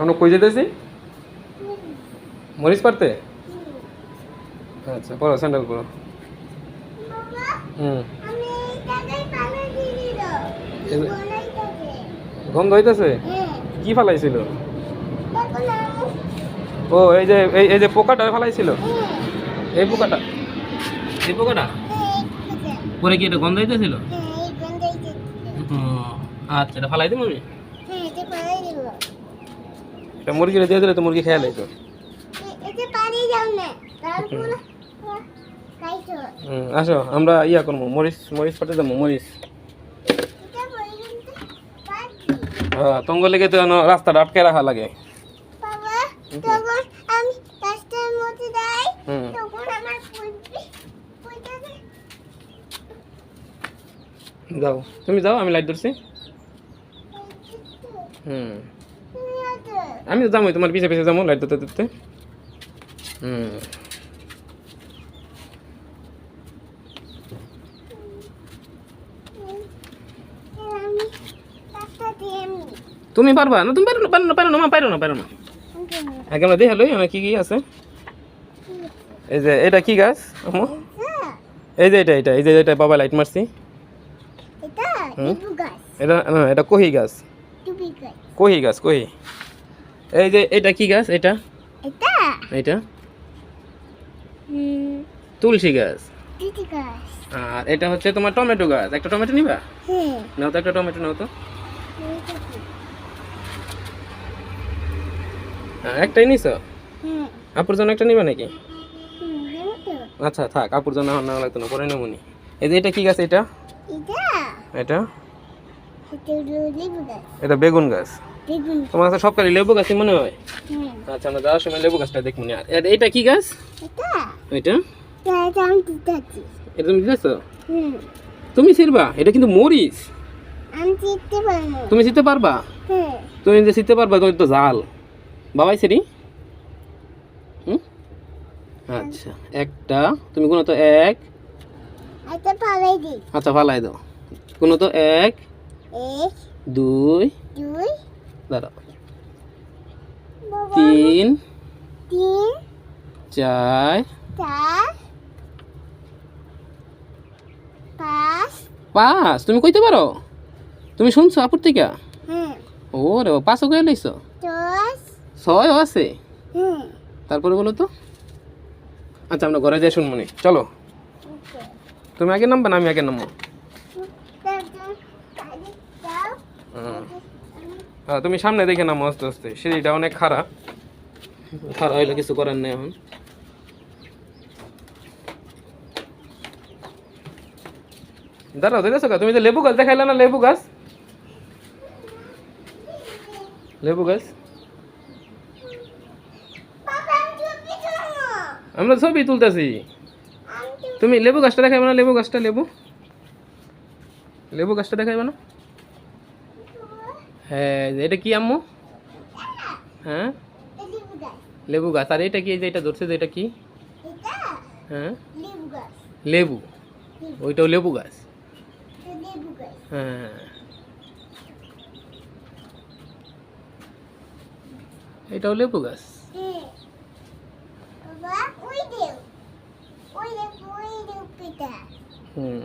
আমরা কই যেতেছি? মরিচ পারতে আচ্ছা পড়ো স্যান্ডেল পড়ো। হুম। গন্ধ হইতেছে? কি ফালাইছিল? ও এই যে এই এই যে পোকাটা ফালাইছিল? এই পোকাটা। এই পোকাটা। পরে কি এটা গন্ধ হইতেছিল? হ্যাঁ আচ্ছা এটা ফালাই দিবো আমি? এটা মুরগিরে দিয়ে দিলে তো মুরগি তারপর হুম। আসো আমরা ইয়া করব মরিচ মরিচ পাঠে দেবো মরিচ। হ্যাঁ তঙ্গ লেগে তো রাস্তাটা আটকে রাখা লাগে। যাও তুমি যাও আমি লাইট ধরছি। হুম। আমি তো যাব তোমার পিছে পিছে যাব লাইট ধরতে ধরতে হুম। তুমি পারবা? না তুমি পারো না পারো না পারো না মা পারো না পারো না। আগে আমরা দেখে লই আমার কি কি আছে? এই যে এটা কি গাছ? এই যে এটা এটা এই যে এটা বাবা লাইট মারছি। এটা? এটা কহি গাছ। কহি গাছ কহি। এই যে এটা কি গাছ? এটা? এটা? এটা? হুম। তুলসী গাছ। আর এটা হচ্ছে তোমার টমেটো গাছ। একটা টমেটো নিবা? হ্যাঁ। নাও তো একটা টমেটো নাও তো। হ্যাঁ, একটাই নিছো? হ্যাঁ। আপুর জন্য একটা নিবা নাকি? আচ্ছা থাক আপুর জন্য আমার নেওয়া লাগতো না পরে নেব নি এই যে এটা কি গাছ এটা? এটা? এটা বেগুন গাছ। তোমার কাছে সব কালে লেবু গাছই মনে হয়? হ্যাঁ। আচ্ছা আমরা যাওয়ার সময় লেবু গাছটা দেখব নি আর এটা কি গাছ? এটা? এটা? তুমি দিতেছো? হুম তুমি ছিড়বা? এটা কিন্তু মরিচ। তুমি ছিতে পারবা? হ্যাঁ। তুমি যে ছিতে পারবা তুমি তো জাল বাবাই হুম? আচ্ছা একটা। তুমি কোনো তো এক। আচ্ছা ফালাই দাও। কোনো তো এক। এক দুই। দুই। দাঁড়াও। তিন তিন চার চার পাঁচ। পাঁচ। তুমি কইতে পারো? তুমি শুনছো আপুর থেকে? হ্যাঁ। ও রে বাবা, পাঁচও কয়ে লাইছো? ছয়ও আছে? তারপরে বলো তো। আচ্ছা আমরা ঘরে যাই শুনমনি চলো। তুমি আগে নামবা না আমি আগে নামবো। হুম। হ্যাঁ তুমি সামনে দেখে নামো আস্তে আস্তে সিঁড়িটা অনেক খারাপ খারাপ হইলে কিছু করার নেই এখন। দাঁড়াও দেখেছ তুমি যে লেবু গাছ দেখাইলে না লেবু গাছ? লেবু গাছ? আমরা ছবি তুলতেছি। তুমি লেবু গাছটা দেখাইবে না? লেবু গাছটা লেবু? লেবু গাছটা দেখাইবে না? হ্যাঁ এটা কি আম্মু? হ্যাঁ? লেবু গাছ। আর এটা কি, এই যে এটা ধরছে এটা কি? হ্যাঁ? লেবু। ওইটাও লেবু গাছ। হ্যাঁ। এটাও লেবু গাছ। হুম।